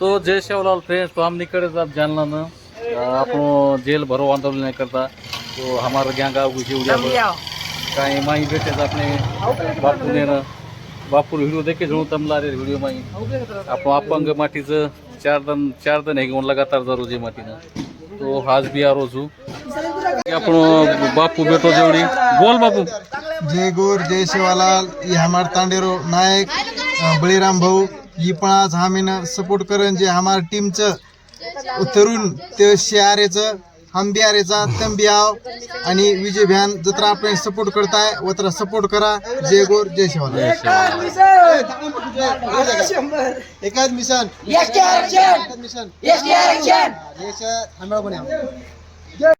तो जय शिवलाल फ्रेंड्स तो हम निकले अब जानला न આપણો જેલ ભરો આંદોલન નહીં કરતા તો અમારા ગેંગ આવું છે ઉડ્યા કાંઈ માહી બેઠે તો આપણે બાપુને ન- બાપુ व्हिडिओ देखे जणू तमला रे व्हिडिओ माही आपण अपंग मातीचं चार दन चार दन हे घेऊन लगातार जरू जे मातीनं तो आज बी आरो छू आपण बापू बेटो जेवढी बोल बापू जय गोर जय शिवालाल ही हमार तांडेरो नायक अं, बळीराम भाऊ ही पण आज आम्ही सपोर्ट करण जे हमार टीमचं तरुण ते शियारेचं हम बिहारेचा तम बी आव आणि विजय भ्यान जत्रा आपण सपोर्ट करताय. व तर सपोर्ट करा. जय गोर जय शिवालाल एकाच मिशन. एकाच मिशन.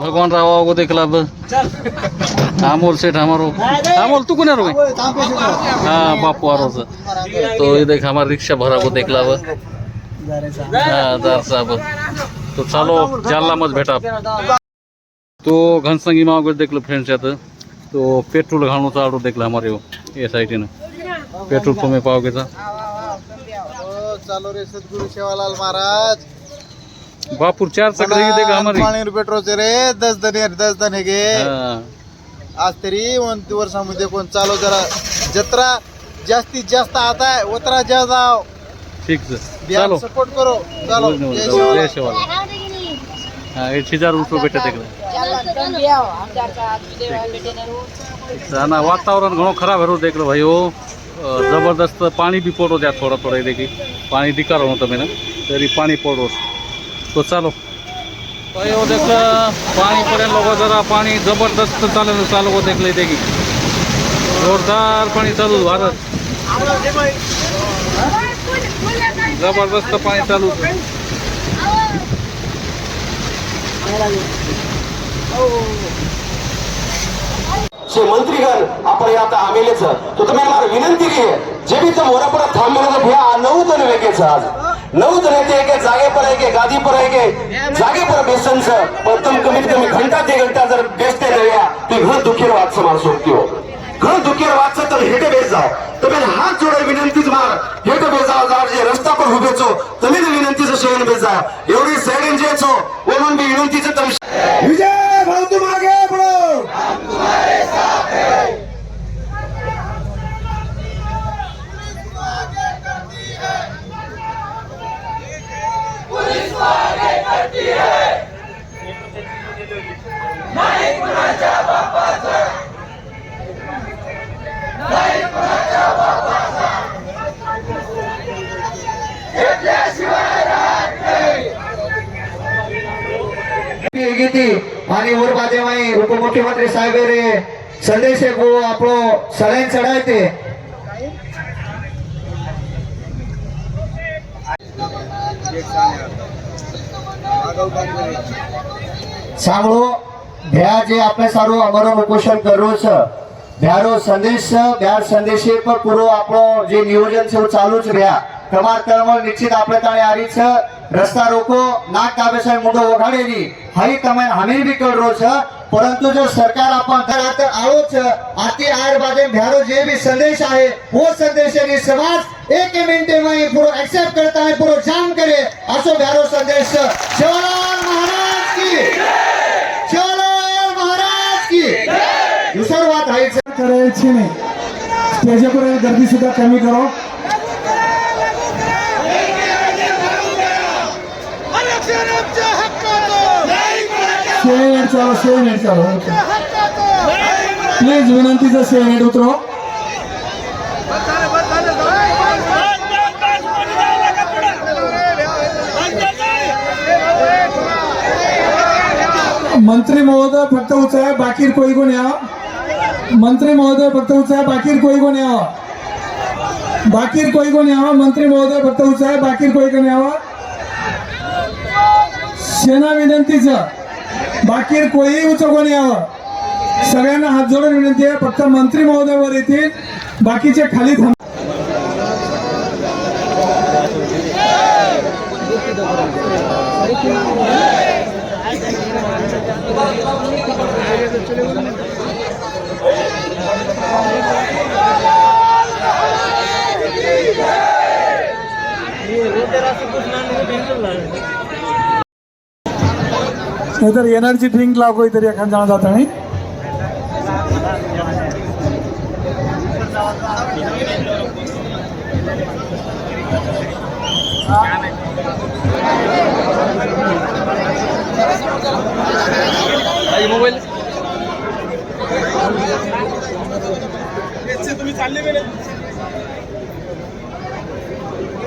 भगवान राव को देखला अब अमोल सेठ हमारो अमोल तू कोण रो हाँ बापू आरो तो ये देख हमारा रिक्शा भरा को देखला अब हाँ दार साहब तो चालो जालना मत भेटा तो घनसंगी माव देखलो फ्रेंड्स यात तो पेट्रोल घालून चालू देखलं हमारे हो या साईडनं पेट्रोल पंप पावगेचा चालो रे सद्गुरु सेवालाल महाराज बापूर चार चक्र देख हमारी। पाणी पेट्रोलचे रे दस दन दस दन हे। गे आज तरी वन वर्षामध्ये कोण चालू जरा जत्रा जास्तीत जास्त आता आहे उतरा जा जाव ठीक से चालो। सपोर्ट करो चालो। जय. शिवाला। हाँ रुपये ना वातावरण घणो खराब हेरो देख लो भाई हो ज़बरदस्त पाणी बी पडो द्या थोडा थोडा देखी। पाणी दिकार होतं मी ना तरी पाणी पडो। तो चालो भाई हो देखलं पाणी पर्यंत लोक जरा पाणी जबरदस्त चालेल चालू हो देखले देखी जोरदार पाणी चालू भारत. जबरदस्त पाणी चालू मंत्रीगण आपण हे आता आमेलेच. तो तुम्ही मला विनंती की जे बी तर मोरापुढे थांबलेलं भ्या नऊ जण वेगळेच आज. नऊ जण येते एक जागे पर आहे गादी पर आहे जागे पर बेसनच पण तुम कमीत कमी घंटा ते घंटा जर बेसते नव्या ते घर दुखेर वाच मार सोडतो हो। घर दुखेर वाच तर हेटे बेस जाव तुम्ही हात जोडे विनंतीच मार हेटे बेस जाव जाव जे रस्ता पर हो उभेचो तुम्ही विनंतीचं शेण बेस जाव एवढी सैडन जेचो हो, म्हणून मी विनंतीचं तुम विजय भाऊ ગીતી મારી ઓર બાજે માઈ ઉપમુખ્યમંત્રી સાહેબ રે સંદેશ ગો આપણો સળાઈ ચડાય તે સાંભળો ભ્યા જે આપણે સારું અમારું ઉપોષણ કર્યું છે ભ્યારો સંદેશ છે ભ્યાર સંદેશે પર પૂરો આપણો જે નિયોજન છે એ ચાલુ જ રહ્યા કમાર તરમલ નિશ્ચિત આપણે તાણે હારી છે રસ્તા રોકો નાક કાપે છે મોઢો ઓગાડેની હરી તમે હમી બી કરો છે પરંતુ જો સરકાર આપણ ધરાતર આવો છે આથી આર બાજે ભ્યારો જે ભી સંદેશ આહે વો સંદેશ ની સમાજ એક મિનિટે માં પૂરો એક્સેપ્ટ કરતા હે પૂરો જામ કરે આસો ભ્યારો સંદેશ જવાહરલાલ મહારાજ કી જવાહરલાલ મહારાજ કી દુસર વાત રહી છે કરે છે ને સ્ટેજ પર ગરદી સુધા કમી કરો मिनिट चालू सेवन मिनिट चालू ओके प्लीज विनंतीचं उतरो मंत्री महोदय फक्त उचलाय बाकी कोई कोण या मंत्री महोदय फक्त उचलाय बाकी कोई कोण यावं बाकी कोई कोण यावं मंत्री महोदय फक्त उचलाय बाकी कोई कोण यावा सेना विनंतीचं. बाकी कोणीही उचकून यावं. सगळ्यांना हात जोडून विनंती आहे फक्त मंत्री महोदयावर येतील बाकीचे खाली थांब नाहीतर एनर्जी ड्रिंक लाव काहीतरी एखाद जण जाताना. मोबाईल.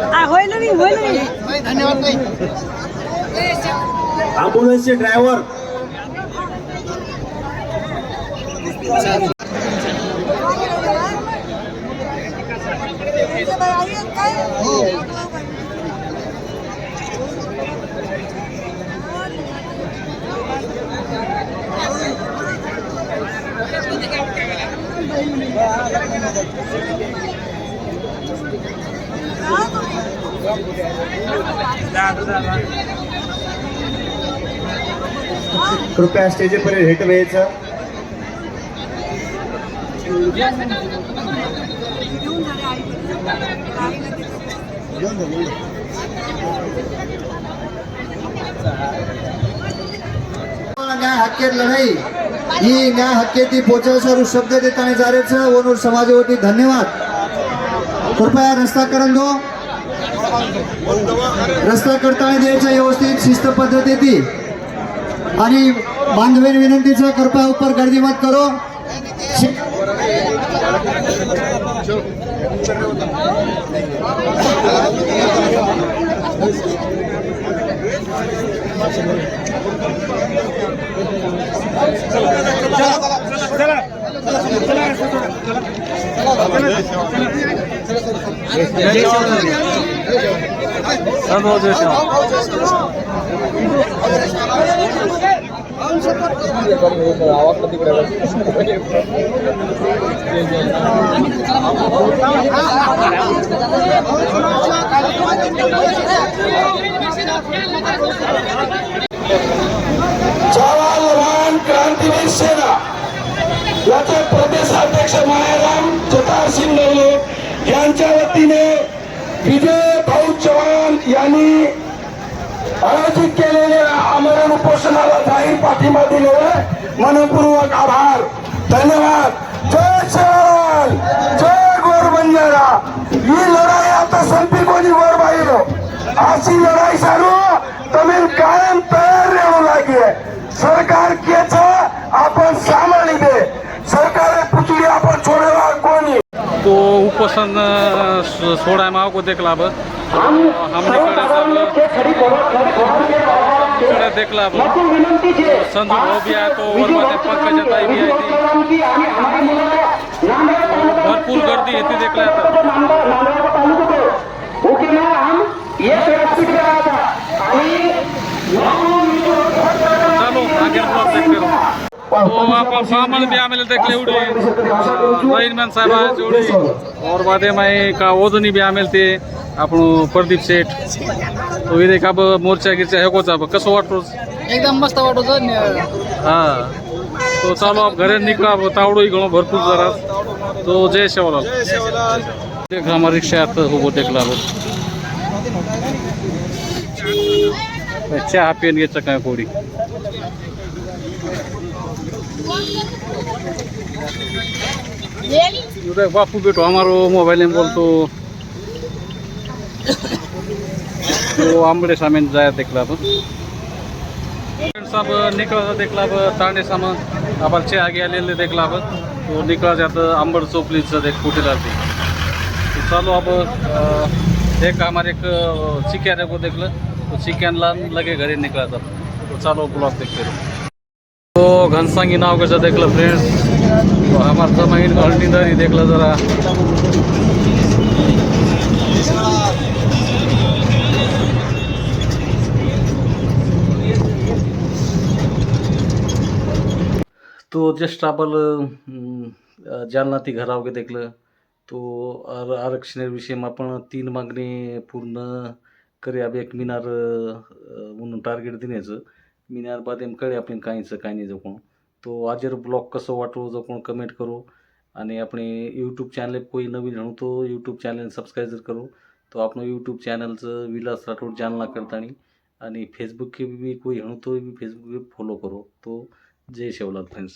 होईल नाही होईल नाही ॲम्ब्युलन्सचे ड्रायव्हर कृपया स्टेजपर्यंत हेट व्हायचं न्याय हक्केर लढाई ही न्याय हक्केती पोचायचा शब्द देताना जारेचं वनूर समाजावरती धन्यवाद. कृपया रस्ता करून दो. रस्ता करताना द्यायचा व्यवस्थित शिस्त पद्धती आणि बांधवेन विनंतीचा कृपया ऊपर गर्दी मत करो शि- सर्व जय जवाहरलाल क्रांतीवीर सेना याचे प्रदेशाध्यक्ष मायाराम जतार सिंग यांच्या वतीने विजय भाऊ चव्हाण यांनी आयोजित केलेल्या आमरण उपोषणाला जाहीर पाठिंबा दिलेला मनपूर्वक आभार. धन्यवाद. जय चव्हाण जय गोर बंजारा ही लढाई आता संपी कोणी वर बाहेर अशी लढाई सारू तमिळ कायम तयार राहू लागे. सरकार केच आपण सामाल दे. सरकार पुतळी आपण छोडेला कोणी? तो उपोषण सोडाय को देखला बस हमने देखला संजू भाऊ भी आए तो और माते पंकज ताई भी आई थी भरपूर गर्दी होती देखला चलो आगे ब्लॉग देखते रहो तो आपण सामान बी आम्हाला देखले एवढी साहेब एवढी और बादे माई का ओजनी बी आमेल ते आपण प्रदीप शेठ तो इथे का ब- मोर्चा गिरचा हे कोचा कसं वाटतो एकदम मस्त वाटत हा तो चालू आप घरे निकला तावडो घणो भरपूर जरा तो जय शेवलाल देख हमारा रिक्शा आता हो देखला हो चहा पेन घ्यायचं काय कोडी उदय बापू बेटो हमारो मोबाइल में बोलतो हो, तो आंबड़े सामान जाया देखला सब निकला देखला अब तांडे सामान आपण चे आगे आलेले देखला अब तो हो, निकला जात आंबड चोपलीचं देख कुठे लागते चालू अब एक हमारे एक अ, चिक्यारे देखलं. तो चिक्यानला लगे घरी निकला जात तो चालू ब्लॉक देखते. तो घनसांगी नाव कसं देखलं फ्रेंड्स तो हमार जमाईन हळदीदारी देखलं जरा. तो जस्ट आपण जालना ती घरा वगैरे देखलं तो आर आरक्षणाविषयी आपण तीन मागणी पूर्ण करे अब एक मिनार म्हणून टार्गेट देण्याचं. मिनार बाद एम कळे आपण काहीचं काही नाही जपून तो आजर ब्लॉग कसं वाटू जपून कमेंट करू. आणि आपण यूट्यूब चॅनल कोई नवीन म्हणून तो यूट्यूब चॅनल सबस्क्राईब जर करू तो आपण यूट्यूब चॅनलचं विलास राठोड जालना करतानी. आणि फेसबुक बी कोई हणू तो बी फेसबुक फॉलो करू. तो जय शेवलाल फ्रेंड्स